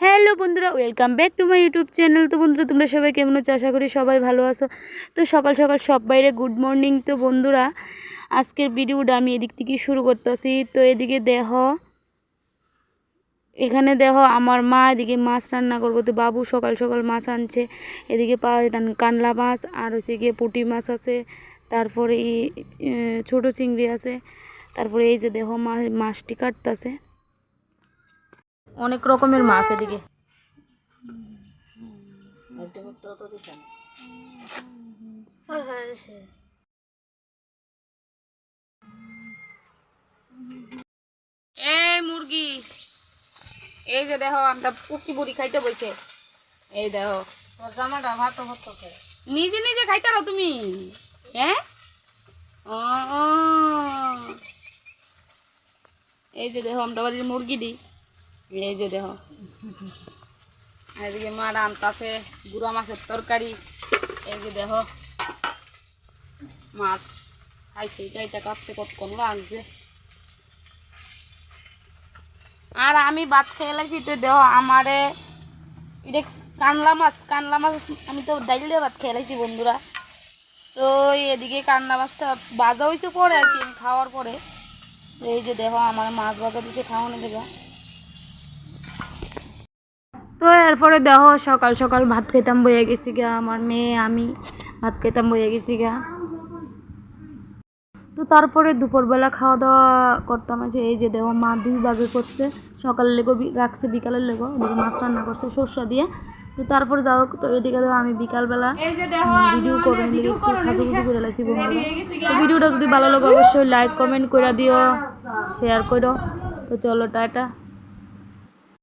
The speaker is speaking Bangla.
হ্যালো বন্ধুরা welcome back to my YouTube channel তো বন্ধুরা, তোমরা সবাই কেমন আছো? আশা করি সবাই ভালো আছো। তো সকাল সকাল সব বাইরে গুড মর্নিং তো বন্ধুরা, আজকের ভিডিওটা আমি এদিক থেকে শুরু করতেছি। তো এদিকে দেহ এখানে দেহ আমার মা, এদিকে মাছ রান্না করব। তো বাবু সকাল সকাল মাছ আনছে। এদিকে পাওয়া কানলা মাছ, আর হচ্ছে গিয়ে পুঁটি মাছ আছে। তারপরে ছোটো চিংড়ি আছে। তারপরে এই যে দেহ মাছটি কাটতেছে। অনেক রকমের মাছ এদিকে। এই মুরগি। এই যে দেখো আমরা পুকি বুড়ি খাইতে বইছে। এই দেখো। জামাটা ভাত ভাত নিজে নিজে খাইতারো তুমি? হ্যাঁ? ও ও। এই যে দেখো আমরা বাড়ির মুরগি দিই। এই যে দেখো। এদিকে মা রান্তাছে গুড়া মাছের তরকারি। এই যে দেখো, মাছ খাইতে খাইতে কাঁপতে কতক্ষণ লাগছে। আর আমি ভাত খেয়ে লাগছি তো দেহ আমারে এটা কানলা মাছ কানলা মাছ, আমি তো ডাইল দিয়ে ভাত খেয়ে লাগছি বন্ধুরা। তো এদিকে কানলা মাছটা বাজা হয়েছে পরে আর কি, খাওয়ার পরে। এই যে দেখো, আমার মাছ ভাজা দিচ্ছে খাওয়ানো দেখা তো এরপরে দেখো সকাল সকাল ভাত খেতাম বয়ে গেছি গা আমার মেয়ে আমি ভাত খেতাম বয়ে গেছি গা। তো তারপরে দুপুরবেলা খাওয়া দাওয়া করতাম আছে এই যে দেখো মা দুই ভাগে করছে সকালের লেগো রাখছে বিকালের লেগো এদিকে মাছ রান্না করছে সর্ষা দিয়ে। তো তারপরে যাও তো এদিকে দেখো আমি বিকালবেলা ভিডিও করে নিলে একটু সাজু গুজু করে বন্ধুরা তো ভিডিওটা যদি ভালো লাগে অবশ্যই লাইক কমেন্ট করে দিও শেয়ার করো তো চলো টাটা।